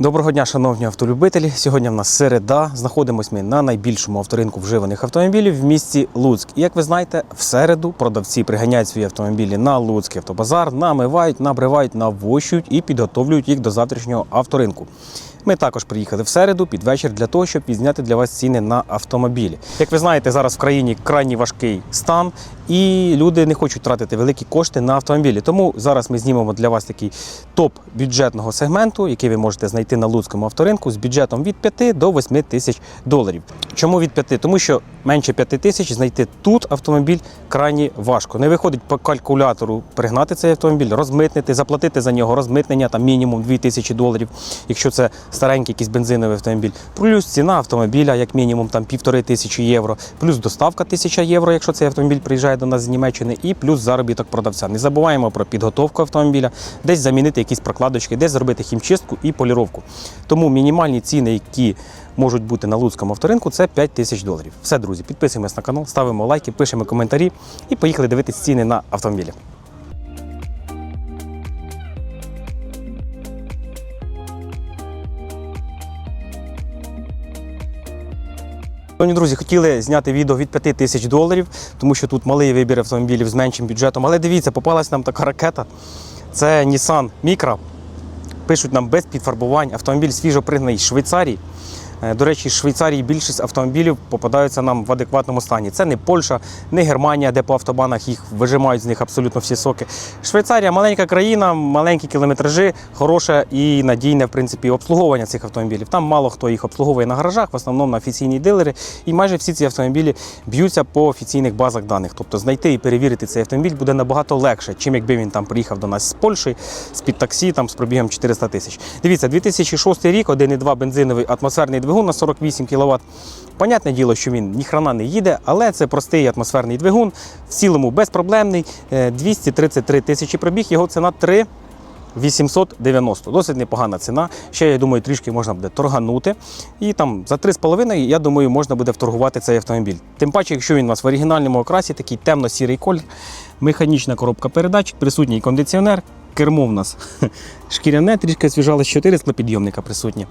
Доброго дня, шановні автолюбителі. Сьогодні в нас середа. Знаходимось ми на найбільшому авторинку вживаних автомобілів в місті Луцьк. І як ви знаєте, в середу продавці приганяють свої автомобілі на Луцький автобазар, намивають, набривають, навощують і підготовлюють їх до завтрашнього авторинку. Ми також приїхали в середу під вечір для того, щоб підзняти для вас ціни на автомобілі. Як ви знаєте, зараз в країні крайній важкий стан, і люди не хочуть тратити великі кошти на автомобілі. Тому зараз ми знімемо для вас такий топ бюджетного сегменту, який ви можете знайти на Луцькому авторинку з бюджетом від 5 до 8 тисяч доларів. Чому від 5? Тому що менше 5 тисяч знайти тут автомобіль крайні важко. Не виходить по калькулятору пригнати цей автомобіль, розмитнити, заплатити за нього розмитнення там мінімум 2 тисячі доларів, якщо це старенький якийсь бензиновий автомобіль. Плюс ціна автомобіля, як мінімум, там півтори тисячі євро, плюс доставка тисяча євро, якщо цей автомобіль приїжджає нас з Німеччини, і плюс заробіток продавця. Не забуваємо про підготовку автомобіля, десь замінити якісь прокладочки, десь зробити хімчистку і поліровку. Тому мінімальні ціни, які можуть бути на Луцькому авторинку, це 5 тисяч доларів. Все, друзі, підписуємось на канал, ставимо лайки, пишемо коментарі і поїхали дивитись ціни на автомобілі. Шановні друзі, хотіли зняти відео від 5 тисяч доларів, тому що тут малий вибір автомобілів з меншим бюджетом. Але дивіться, попалась нам така ракета. Це Nissan Micra. Пишуть нам без підфарбувань. Автомобіль свіжо пригнаний з Швейцарії. Е, До речі, з Швейцарії більшість автомобілів попадаються нам в адекватному стані. Це не Польща, не Германія, де по автобанах їх вижимають з них абсолютно всі соки. Швейцарія маленька країна, маленькі кілометражі, хороше і надійне в принципі обслуговування цих автомобілів. Там мало хто їх обслуговує на гаражах, в основному на офіційні дилери. І майже всі ці автомобілі б'ються по офіційних базах даних. Тобто знайти і перевірити цей автомобіль буде набагато легше, чим якби він там приїхав до нас з Польщі, з під таксі, там з пробігом 400 тисяч. Дивіться, 2006 рік, 1,2 бензиновий атмосферний двигун на 48 кВт. Понятне діло, що він ні хрена не їде, але це простий атмосферний двигун, в цілому безпроблемний. Е, 233 тисячі пробіг, його ціна 3 890. Досить непогана ціна. Ще, я думаю, трішки можна буде торганути. І там за 3,5, я думаю, можна буде вторгувати цей автомобіль. Тим паче, якщо він у нас в оригінальному окрасі, такий темно-сірий колір, механічна коробка передач, присутній кондиціонер, кермо в нас шкіряне, трішки свіжалось 4 склопідйомника присутні.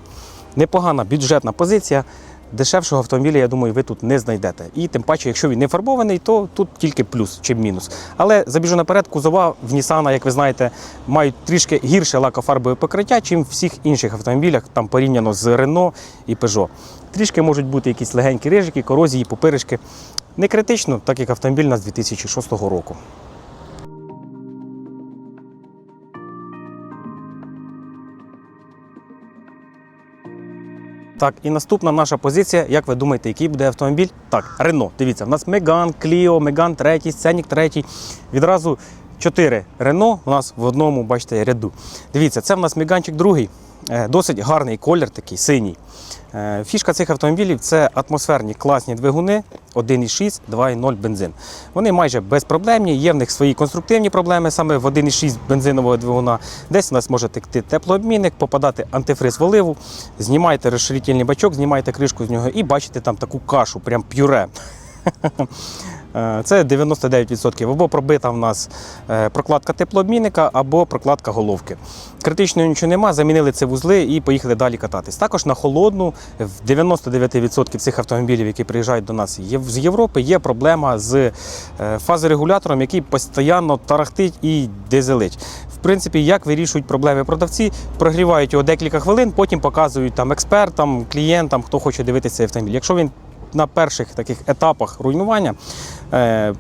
Непогана бюджетна позиція. Дешевшого автомобіля, я думаю, ви тут не знайдете. І тим паче, якщо він не фарбований, то тут тільки плюс чи мінус. Але забіжу наперед, кузова в Nissan, як ви знаєте, мають трішки гірше лакофарбове покриття, чим в всіх інших автомобілях, там порівняно з Renault і Peugeot. Трішки можуть бути якісь легенькі рижики, корозії, пупиришки. Не критично, так як автомобіль у нас 2006 року. Так, і наступна наша позиція. Як ви думаєте, який буде автомобіль? Так, Рено. Дивіться, в нас Меган, Кліо, Меган 3, Сценік 3. Відразу 4 Рено у нас в одному, бачите, ряду. Дивіться, це в нас Меганчик другий. Е, Досить гарний колір, такий синій. Е, Фішка цих автомобілів це атмосферні класні двигуни 1,6, 2,0 бензин. Вони майже безпроблемні, є в них свої конструктивні проблеми саме в 1,6 бензинового двигуна. Десь у нас може текти теплообмінник, попадати антифриз в оливу, знімаєте розширительний бачок, знімаєте кришку з нього і бачите там таку кашу, прям пюре. Е, Це 99% або пробита в нас е, прокладка теплообмінника, або прокладка головки. Критичного нічого нема, замінили ці вузли і поїхали далі кататись. Також на холодну в 99% цих автомобілів, які приїжджають до нас з Європи, є проблема з е, фазорегулятором, який постійно тарахтить і дизелить. В принципі, як вирішують проблеми продавці, прогрівають його декілька хвилин, потім показують там експертам, клієнтам, хто хоче дивитися автомобіль. Якщо він на перших таких етапах руйнування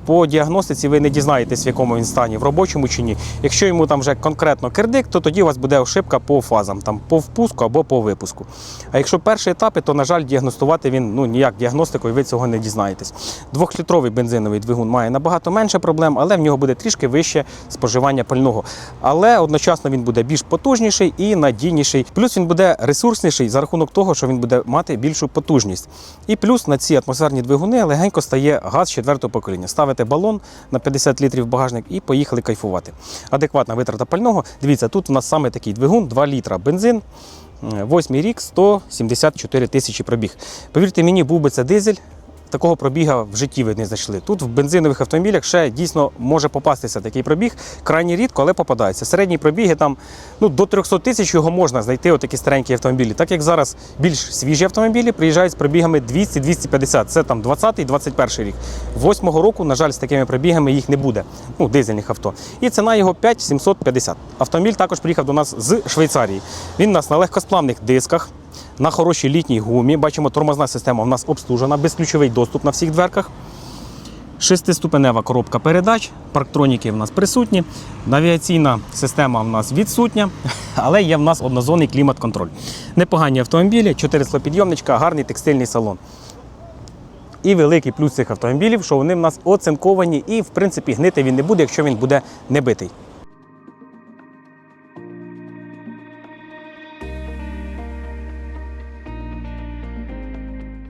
по діагностиці ви не дізнаєтесь, в якому він стані, в робочому чи ні. Якщо йому там вже конкретно кирдик, то тоді у вас буде ошибка по фазам, там по впуску або по випуску. А якщо перші етапи, то на жаль, діагностувати він ну ніяк діагностикою, ви цього не дізнаєтесь. Двохлітровий бензиновий двигун має набагато менше проблем, але в нього буде трішки вище споживання пального. Але одночасно він буде більш потужніший і надійніший. Плюс він буде ресурсніший за рахунок того, що він буде мати більшу потужність. І плюс на ці атмосферні двигуни легенько стає газ четвертого покоління. Ставите балон на 50 літрів в багажник і поїхали кайфувати. Адекватна витрата пального. Дивіться, тут у нас саме такий двигун, 2 літра бензин. Восьмий рік 174 тисячі пробіг. Повірте мені, був би це дизель. Такого пробіга в житті ви не знайшли. Тут в бензинових автомобілях ще дійсно може попастися такий пробіг. Крайні рідко, але попадається. Середні пробіги там ну, до 300 тисяч його можна знайти, отакі старенькі автомобілі. Так як зараз більш свіжі автомобілі приїжджають з пробігами 200-250. Це там 20-21 рік. Восьмого року, на жаль, з такими пробігами їх не буде. Ну, дизельних авто. І ціна його 5750. Автомобіль також приїхав до нас з Швейцарії. Він у нас на легкосплавних дисках. На хорошій літній гумі. Бачимо, тормозна система у нас обслужена, безключовий доступ на всіх дверках. Шестиступенева коробка передач, парктроніки в нас присутні, навігаційна система в нас відсутня, але є в нас однозонний клімат-контроль. Непогані автомобілі, 4 склопідйомничка, гарний текстильний салон. І великий плюс цих автомобілів, що вони в нас оцинковані і, в принципі, гнити він не буде, якщо він буде не битий.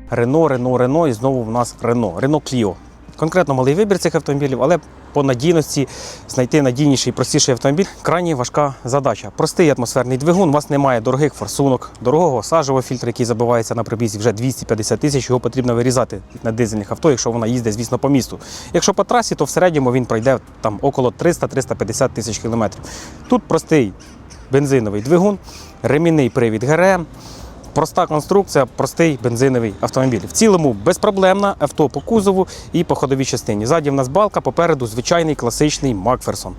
Рено, Рено, Рено і знову в нас Рено, Рено Кліо. Конкретно малий вибір цих автомобілів, але по надійності знайти надійніший, і простіший автомобіль крайні важка задача. Простий атмосферний двигун, у вас немає дорогих форсунок, дорогого сажового фільтру, який забивається на пробізі вже 250 тисяч, його потрібно вирізати на дизельних авто, якщо вона їздить, звісно, по місту. Якщо по трасі, то в середньому він пройде там около 300-350 тисяч кілометрів. Тут простий бензиновий двигун, ремінний привід ГРМ, Проста конструкція, простий бензиновий автомобіль. В цілому безпроблемна авто по кузову і по ходовій частині. Ззаді в нас балка, попереду звичайний класичний Макферсон.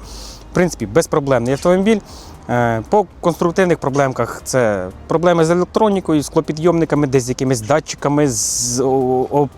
В принципі, безпроблемний автомобіль. Е, По конструктивних проблемках це проблеми з електронікою, з клопідйомниками, десь з якимись датчиками, з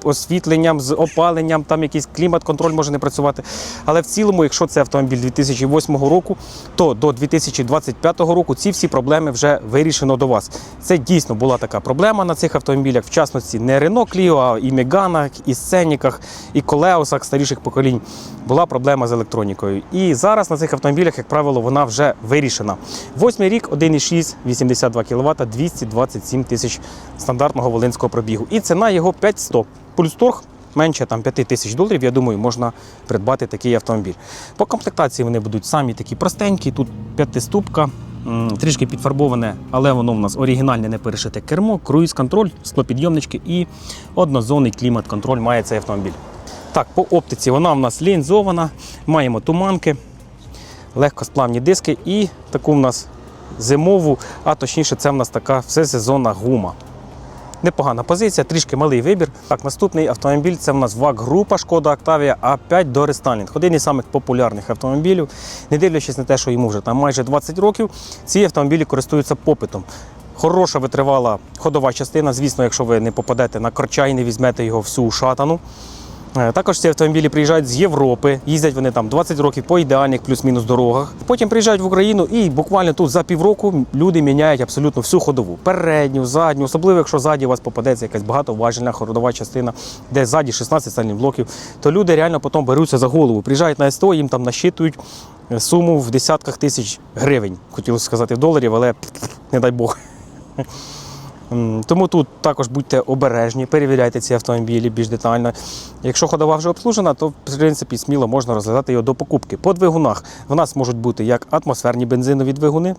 освітленням, з опаленням, там якийсь клімат-контроль може не працювати. Але в цілому, якщо це автомобіль 2008 року, то до 2025 року ці всі проблеми вже вирішено до вас. Це дійсно була така проблема на цих автомобілях, в частності не Renault Clio, а і Меганах, і Сценіках, і Колеосах старіших поколінь. Була проблема з електронікою. І зараз на цих автомобілях, як правило, вона вже вирішена. Восьмий рік, 1,6, 82 кВт, 227 тисяч стандартного волинського пробігу. І ціна його 5100. Пульс торг менше там 5 тисяч доларів, я думаю, можна придбати такий автомобіль. По комплектації вони будуть самі такі простенькі. Тут п'ятиступка, трішки підфарбоване, але воно в нас оригінальне не перешите кермо, круїз-контроль, склопідйомнички і однозонний клімат-контроль має цей автомобіль. Так, по оптиці вона в нас лінзована, маємо туманки, легкосплавні диски і таку в нас зимову, а точніше, це в нас така всесезонна гума. Непогана позиція, трішки малий вибір. Так, наступний автомобіль це в нас ВАК-група Шкода Octavia А5 до рестайлінг. Один із самих популярних автомобілів. Не дивлячись на те, що йому вже там майже 20 років, ці автомобілі користуються попитом. Хороша витривала ходова частина. Звісно, якщо ви не попадете на корча і не візьмете його всю шатану. Е, Також ці автомобілі приїжджають з Європи, їздять вони там 20 років по ідеальних плюс-мінус дорогах. Потім приїжджають в Україну і буквально тут за півроку люди міняють абсолютно всю ходову. Передню, задню, особливо якщо ззаді у вас попадеться якась багатоважельна ходова частина, де ззаді 16 стальних блоків, то люди реально потім беруться за голову. Приїжджають на СТО, їм там насчитують е, суму в десятках тисяч гривень. Хотілося сказати в доларів, але не дай Бог. Тому тут також будьте обережні, перевіряйте ці автомобілі більш детально. Якщо ходова вже обслужена, то в принципі сміло можна розглядати його до покупки. По двигунах в нас можуть бути як атмосферні бензинові двигуни.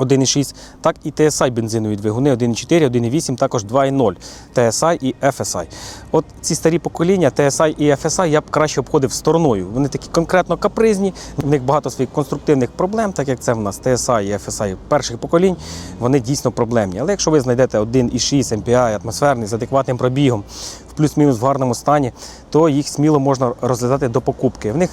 1,6, так і TSI бензинові двигуни 1,4, 1,8, також 2,0 TSI і FSI. От ці старі покоління TSI і FSI я б краще обходив стороною. Вони такі конкретно капризні, в них багато своїх конструктивних проблем, так як це в нас TSI і FSI перших поколінь, вони дійсно проблемні. Але якщо ви знайдете 1,6 MPI атмосферний з адекватним пробігом, в плюс-мінус в гарному стані, то їх сміло можна розглядати до покупки. В них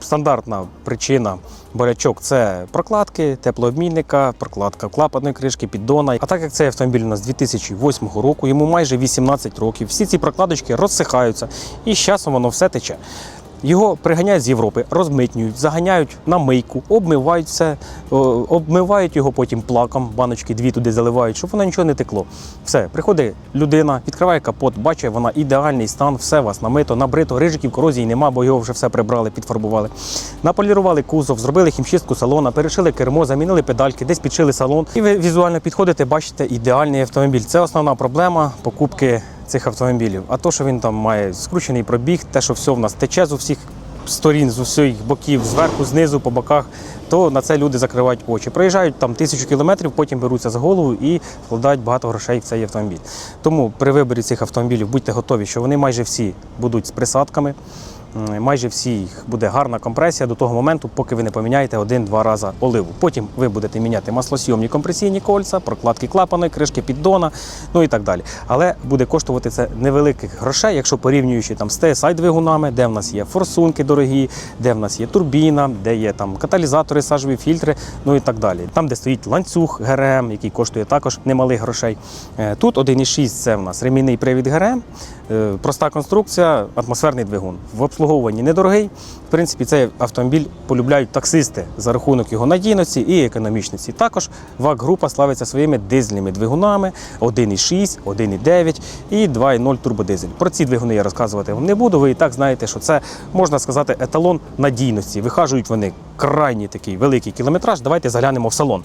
стандартна причина болячок це прокладки, теплообмінника, прокладка клапаної кришки, піддона. А так як цей автомобіль у нас 2008 року, йому майже 18 років, всі ці прокладочки розсихаються і з часом воно все тече. Його приганяють з Європи, розмитнюють, заганяють на мийку, обмивають все, обмивають його потім плаком, баночки дві туди заливають, щоб воно нічого не текло. Все, приходить людина, відкриває капот, бачить, вона ідеальний стан, все вас намито, набрито, рижиків, корозії нема, бо його вже все прибрали, підфарбували. Наполірували кузов, зробили хімчистку салона, перешили кермо, замінили педальки, десь підшили салон. І ви візуально підходите, бачите ідеальний автомобіль. Це основна проблема покупки цих автомобілів. А то, що він там має скручений пробіг, те, що все в нас тече з усіх сторін, з усіх боків, зверху, знизу, по боках, то на це люди закривають очі. Проїжджають там тисячу кілометрів, потім беруться за голову і вкладають багато грошей в цей автомобіль. Тому при виборі цих автомобілів будьте готові, що вони майже всі будуть з присадками. Майже всі їх буде гарна компресія до того моменту, поки ви не поміняєте один-два рази оливу. Потім ви будете міняти маслосйомні компресійні кольця, прокладки клапаної, кришки піддона, ну і так далі. Але буде коштувати це невеликих грошей, якщо порівнюючи там з TSI двигунами, де в нас є форсунки дорогі, де в нас є турбіна, де є там каталізатори, сажові фільтри, ну і так далі. Там, де стоїть ланцюг ГРМ, який коштує також немалих грошей. Е, Тут 1,6 це в нас ремінний привід ГРМ, проста конструкція, атмосферний двигун. В обслуговуванні недорогий. В принципі, цей автомобіль полюбляють таксисти за рахунок його надійності і економічності. Також ВАК-група славиться своїми дизельними двигунами 1,6, 1,9 і 2,0 турбодизель. Про ці двигуни я розказувати вам не буду. Ви і так знаєте, що це можна сказати еталон надійності. Вихажують вони крайній такий великий кілометраж. Давайте заглянемо в салон.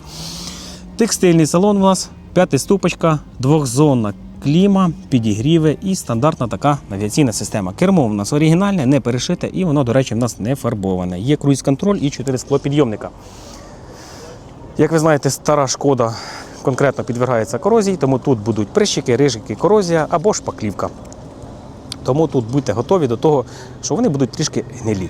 Текстильний салон у нас, п'ятиступочка, двохзонна кліма, підігріви і стандартна така навігаційна система. Кермо у нас оригінальне, не перешите, і воно, до речі, в нас не фарбоване. Є круїз-контроль і 4 склопідйомника. Як ви знаєте, стара шкода конкретно підвергається корозії, тому тут будуть прищики, рижики, корозія або шпаклівка. Тому тут будьте готові до того, що вони будуть трішки гнилі.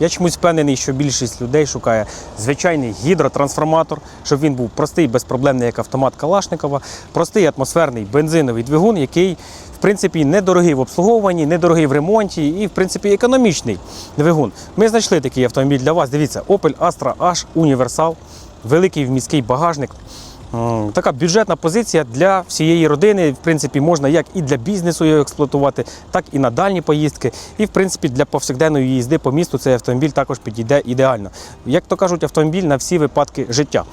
Я чомусь впевнений, що більшість людей шукає звичайний гідротрансформатор, щоб він був простий, безпроблемний, як автомат Калашникова, простий атмосферний бензиновий двигун, який, в принципі, недорогий в обслуговуванні, недорогий в ремонті і, в принципі, економічний двигун. Ми знайшли такий автомобіль для вас. Дивіться, Opel Astra H Universal, великий вміський багажник. Така бюджетна позиція для всієї родини. В принципі, можна як і для бізнесу його експлуатувати, так і на дальні поїздки. І, в принципі, для повсякденної їзди по місту цей автомобіль також підійде ідеально. Як то кажуть, автомобіль на всі випадки життя.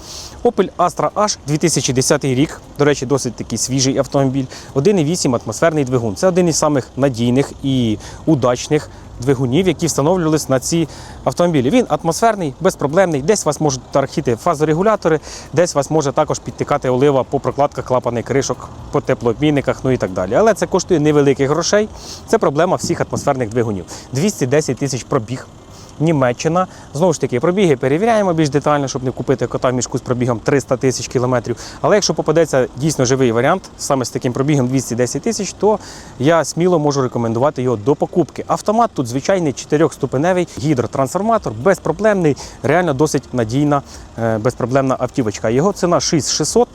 Opel Astra H 2010 рік. До речі, досить такий свіжий автомобіль. 1,8 атмосферний двигун. Це один із самих надійних і удачних двигунів, які встановлювалися на ці автомобілі. Він атмосферний, безпроблемний. Десь вас можуть тарахіти фазорегулятори, десь вас може також підтикати олива по прокладках клапаних кришок, по теплообмінниках, ну і так далі. Але це коштує невеликих грошей. Це проблема всіх атмосферних двигунів. 210 тисяч пробіг. Німеччина. Знову ж таки, пробіги перевіряємо більш детально, щоб не купити кота в мішку з пробігом 300 тисяч кілометрів. Але якщо попадеться дійсно живий варіант, саме з таким пробігом 210 тисяч, то я сміло можу рекомендувати його до покупки. Автомат тут звичайний чотирьохступеневий гідротрансформатор, безпроблемний, реально досить надійна, е, безпроблемна автівочка. Його ціна 6600.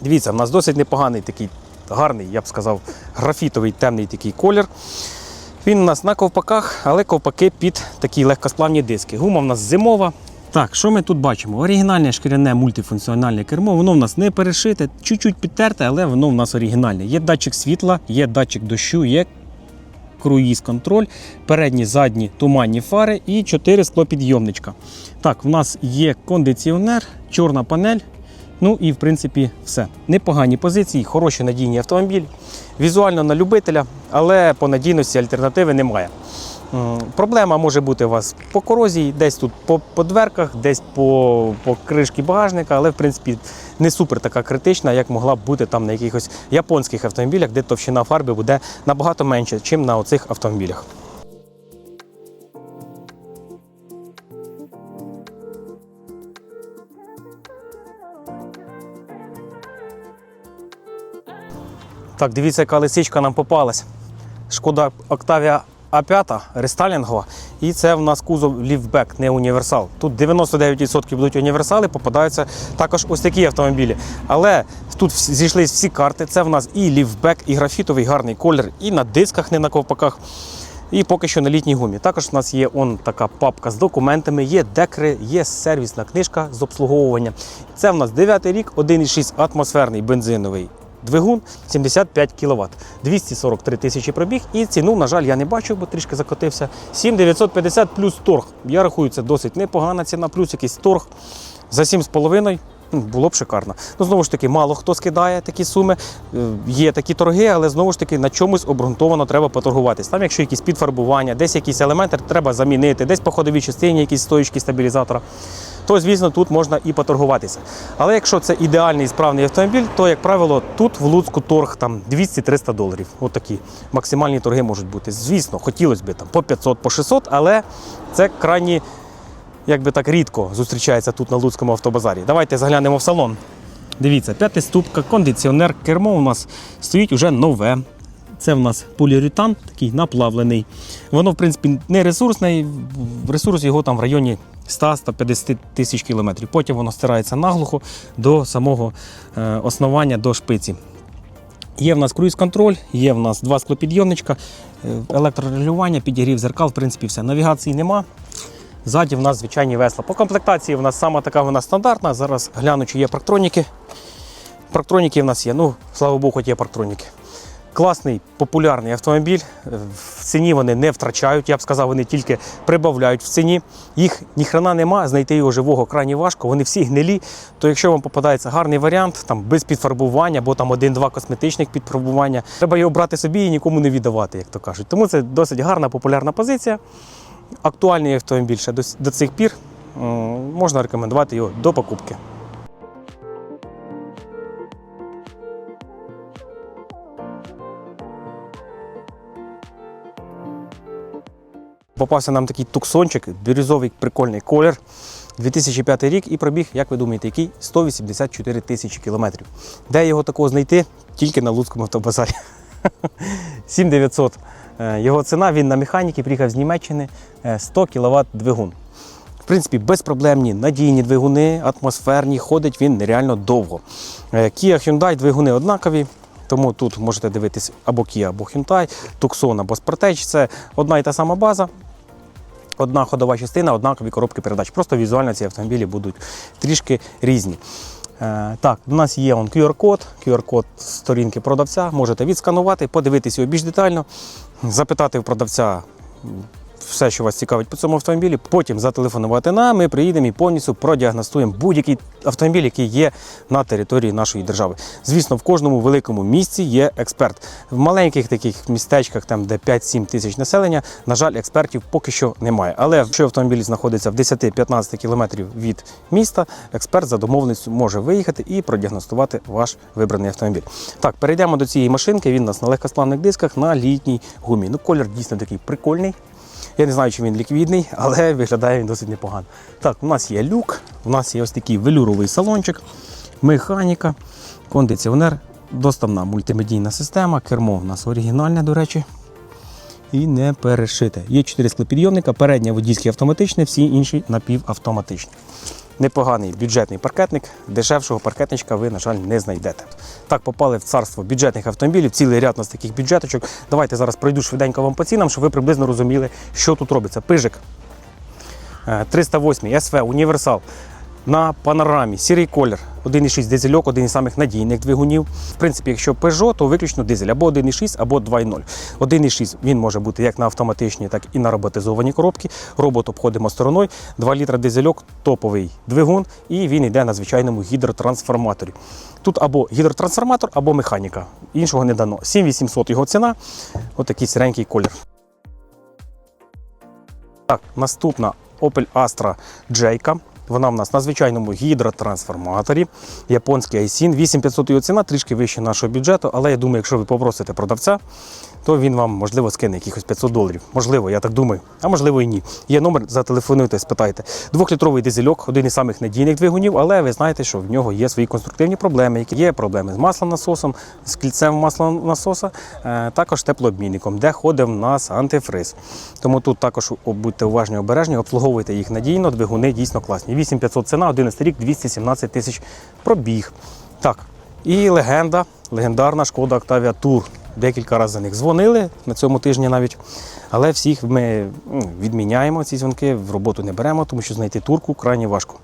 Дивіться, в нас досить непоганий такий гарний, я б сказав, графітовий темний такий колір. Він у нас на ковпаках, але ковпаки під такі легкосплавні диски. Гума в нас зимова. Так, що ми тут бачимо? Оригінальне шкіряне мультифункціональне кермо, воно в нас не перешите, чуть-чуть підтерте, але воно в нас оригінальне. Є датчик світла, є датчик дощу, є круїз-контроль, передні, задні туманні фари і 4 склопідйомничка. Так, в нас є кондиціонер, чорна панель. Ну і в принципі все. Непогані позиції, хороші надійні автомобіль. Візуально на любителя, але по надійності альтернативи немає. Проблема може бути у вас по корозії, десь тут по, по дверках, десь по, по кришці багажника, але в принципі не супер така критична, як могла б бути там на якихось японських автомобілях, де товщина фарби буде набагато менше, ніж на оцих автомобілях. Так, дивіться, яка лисичка нам попалась. Шкода Octavia А5 рестайлінгова. І це в нас кузов ліфтбек, не універсал. Тут 99% будуть універсали, попадаються також ось такі автомобілі. Але тут зійшлись всі карти. Це в нас і ліфтбек, і графітовий гарний колір, і на дисках, не на ковпаках. І поки що на літній гумі. Також у нас є он така папка з документами, є декри, є сервісна книжка з обслуговування. Це в нас 9 рік, 1,6 атмосферний бензиновий двигун 75 кВт, 243 тисячі пробіг. І ціну, на жаль, я не бачу, бо трішки закотився. 7950 плюс торг. Я рахую, це досить непогана ціна, плюс якийсь торг за 7,5. ну, Було б шикарно. Ну, знову ж таки, мало хто скидає такі суми. Е, Є такі торги, але знову ж таки на чомусь обґрунтовано треба поторгуватись. Там, якщо якісь підфарбування, десь якісь елементи треба замінити, десь по ходовій частині якісь стоїчки стабілізатора. То звісно тут можна і поторгуватися. Але якщо це ідеальний і справний автомобіль, то як правило тут в Луцьку торг там 200-300 доларів. От такі максимальні торги можуть бути. Звісно, хотілося б там по 500, по 600, але це крайні, як би так рідко зустрічається тут на Луцькому автобазарі. Давайте заглянемо в салон. Дивіться, п'ятиступка, кондиціонер, кермо у нас стоїть уже нове. Це в нас поліуретан, такий наплавлений. Воно, в принципі, не ресурсне, ресурс його там в районі 100-150 тисяч кілометрів. Потім воно стирається наглухо до самого е, основання, до шпиці. Є в нас круїз-контроль, є в нас два склопідйомничка, е, електрорегулювання, підігрів зеркал, в принципі, все. Навігації нема. Ззаді в нас звичайні весла. По комплектації в нас сама така вона стандартна. Зараз гляну, чи є парктроніки. Парктроніки в нас є. Ну, слава Богу, хоч є парктроніки. Класний, популярний автомобіль. В ціні вони не втрачають. Я б сказав, вони тільки прибавляють в ціні. Їх ніхрена нема, знайти його живого крайні важко. Вони всі гнилі. То якщо вам попадається гарний варіант, там без підфарбування або там один-два косметичних підфарбування, треба його брати собі і нікому не віддавати, як то кажуть. Тому це досить гарна, популярна позиція. Актуальний автомобіль ще до, цих пір. Можна рекомендувати його до покупки. Попався нам такий туксончик, бірюзовий прикольний колір. 2005 рік і пробіг, як ви думаєте, який? 184 тисячі кілометрів. Де його такого знайти? Тільки на Луцькому автобазарі. 7900 е, його ціна, він на механіки, приїхав з Німеччини, е, 100 кВт двигун. В принципі, безпроблемні, надійні двигуни, атмосферні, ходить він нереально довго. Е, Kia Hyundai двигуни однакові, тому тут можете дивитись або Kia, або Hyundai, Tucson або Sportage. Це одна і та сама база. Одна ходова частина, однакові коробки передач. Просто візуально ці автомобілі будуть трішки різні. Е, так, у нас є QR-код, QR-код сторінки продавця. Можете відсканувати, подивитися його більш детально, запитати в продавця все, що вас цікавить по цьому автомобілі. Потім зателефонувати нам, ми приїдемо і повністю продіагностуємо будь-який автомобіль, який є на території нашої держави. Звісно, в кожному великому місті є експерт. В маленьких таких містечках, там де 5-7 тисяч населення, на жаль, експертів поки що немає. Але якщо автомобіль знаходиться в 10-15 кілометрів від міста, експерт за домовленістю може виїхати і продіагностувати ваш вибраний автомобіль. Так, перейдемо до цієї машинки. Він у нас на легкосплавних дисках на літній гумі. Ну, колір дійсно такий прикольний. Я не знаю, чи він ліквідний, але виглядає він досить непогано. Так, у нас є люк, у нас є ось такий велюровий салончик, механіка, кондиціонер, доставна мультимедійна система, кермо у нас оригінальне, до речі. І не перешите. Є 4 склопідйомника, переднє водійське автоматичне, всі інші напівавтоматичні. Непоганий бюджетний паркетник, дешевшого паркетничка ви, на жаль, не знайдете. Так попали в царство бюджетних автомобілів, цілий ряд у нас таких бюджеточок. Давайте зараз пройду швиденько вам по цінам, щоб ви приблизно розуміли, що тут робиться. Пижик е, 308 СВ Універсал на панорамі, сірий колір, 1,6 дизельок, один із самих надійних двигунів. В принципі, якщо Peugeot, то виключно дизель або 1,6, або 2,0. 1,6 він може бути як на автоматичній, так і на роботизовані коробки. Робот обходимо стороною. 2 літра дизельок, топовий двигун, і він йде на звичайному гідротрансформаторі. Тут або гідротрансформатор, або механіка. Іншого не дано. 7800 його ціна. Отакий сіренький колір. Так, наступна Opel Astra J. Вона в нас на звичайному гідротрансформаторі. Японський Айсін. 8500 його ціна, трішки вище нашого бюджету, але я думаю, якщо ви попросите продавця, то він вам, можливо, скине якихось 500 доларів. Можливо, я так думаю, а можливо і ні. Є номер, зателефонуйте, спитайте. Двохлітровий дизельок, один із самих надійних двигунів, але ви знаєте, що в нього є свої конструктивні проблеми, які є проблеми з маслонасосом, з кільцем маслонасоса, е, також теплообмінником, де ходить в нас антифриз. Тому тут також будьте уважні, обережні, обслуговуйте їх надійно, двигуни дійсно класні. 8500 ціна, 11 рік, 217 тисяч пробіг. Так, і легенда, легендарна шкода Octavia Tour. Декілька разів за них дзвонили на цьому тижні навіть. Але всіх ми ну, відміняємо ці дзвінки, в роботу не беремо, тому що знайти турку крайне важко.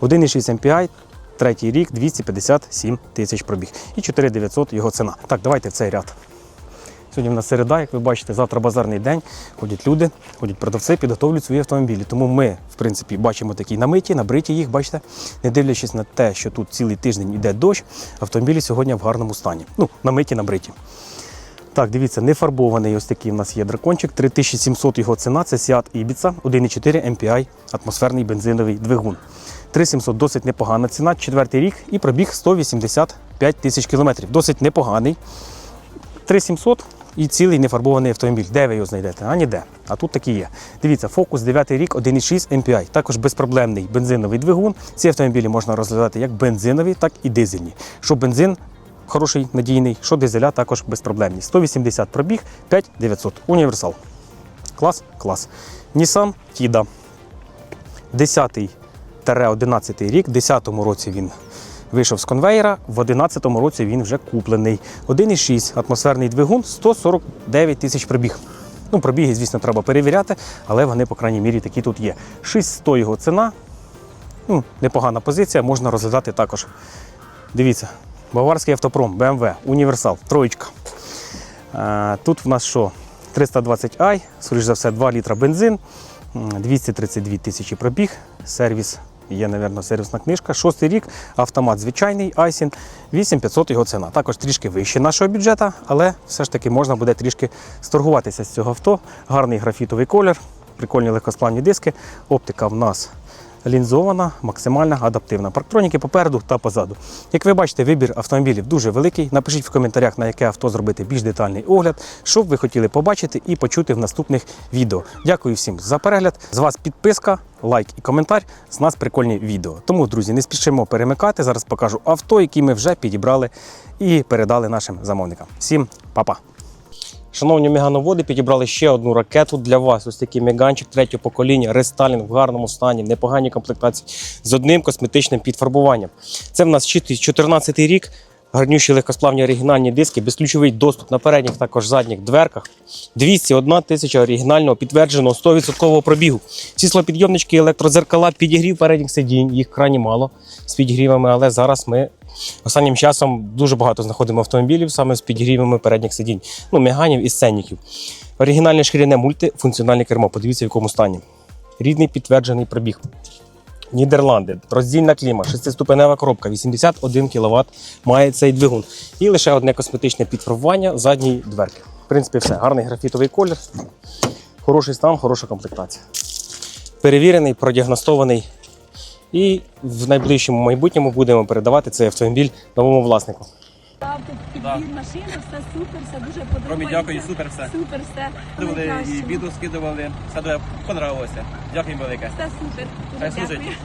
1,6 MPI, третій рік, 257 тисяч пробіг. І 4900 його ціна. Так, давайте в цей ряд. Сьогодні в нас середа, як ви бачите, завтра базарний день. Ходять люди, ходять продавці, підготовлюють свої автомобілі. Тому ми, в принципі, бачимо такі намиті, набриті їх, бачите, не дивлячись на те, що тут цілий тиждень йде дощ, автомобілі сьогодні в гарному стані. Ну, намиті, набриті. Так, дивіться, не фарбований ось такий у нас є дракончик. 3700 його ціна. Це Seat Ibiza 1,4 MPI, атмосферний бензиновий двигун. 3700 досить непогана ціна, четвертий рік і пробіг 185 тисяч кілометрів. Досить непоганий. 3700 і цілий нефарбований автомобіль. Де ви його знайдете? А ніде. А тут такий є. Дивіться, фокус 9 рік, 1,6 MPI. Також безпроблемний бензиновий двигун. Ці автомобілі можна розглядати як бензинові, так і дизельні. Що бензин хороший, надійний, що дизеля також безпроблемні. 180 пробіг, 5900. Універсал. Клас? Клас. Nissan Tida. 10-11 рік, в 10-му році він вийшов з конвейера, в 11-му році він вже куплений. 1,6 атмосферний двигун, 149 тисяч пробіг. Ну, пробіги, звісно, треба перевіряти, але вони, по крайній мірі, такі тут є. 600 його ціна. Ну, непогана позиція, можна розглядати також. Дивіться, баварський автопром, BMW, універсал, троєчка. Е, Тут в нас що? 320i, скоріш за все, 2 літра бензин, 232 тисячі пробіг, сервіс. Є, мабуть, сервісна книжка. Шостий рік, автомат звичайний, Айсін, 8500 його ціна. Також трішки вище нашого бюджету, але все ж таки можна буде трішки сторгуватися з цього авто. Гарний графітовий колір, прикольні легкосплавні диски. Оптика в нас лінзована, максимальна, адаптивна. Парктроніки попереду та позаду. Як ви бачите, вибір автомобілів дуже великий. Напишіть в коментарях, на яке авто зробити більш детальний огляд, що б ви хотіли побачити і почути в наступних відео. Дякую всім за перегляд. З вас підписка, лайк і коментар. З нас прикольні відео. Тому, друзі, не спішимо перемикати. Зараз покажу авто, які ми вже підібрали і передали нашим замовникам. Всім па-па! Шановні мегановоди, підібрали ще одну ракету для вас. Ось такий меганчик третього покоління, рестайлінг в гарному стані, непогані комплектації з одним косметичним підфарбуванням. Це в нас 14 рік. Гарнющі легкосплавні оригінальні диски, безключовий доступ на передніх, також задніх дверках. 201 тисяча оригінального підтвердженого 100% пробігу. Сіслопідйомнички, електрозеркала, підігрів передніх сидінь, їх крайні мало з підігрівами, але зараз ми останнім часом дуже багато знаходимо автомобілів саме з підігрівами передніх сидінь. Ну, меганів і сценіків. Оригінальне шкіряне мультифункціональне кермо. Подивіться, в якому стані. Рідний підтверджений пробіг. Нідерланди, роздільна кліма, шестиступенева коробка, 81 кВт має цей двигун. І лише одне косметичне підфарбування задньої дверки. В принципі, все. Гарний графітовий колір, хороший стан, хороша комплектація. Перевірений, продіагностований. І в найближчому майбутньому будемо передавати цей автомобіль новому власнику. Ставте да. машину, все супер, все дуже подобається. Ромі, дякую, супер все. Супер, все. Скидували і відео скидували. Все дуже понравилося. Дякую велике. Все супер. Дуже Хай служить. дякую.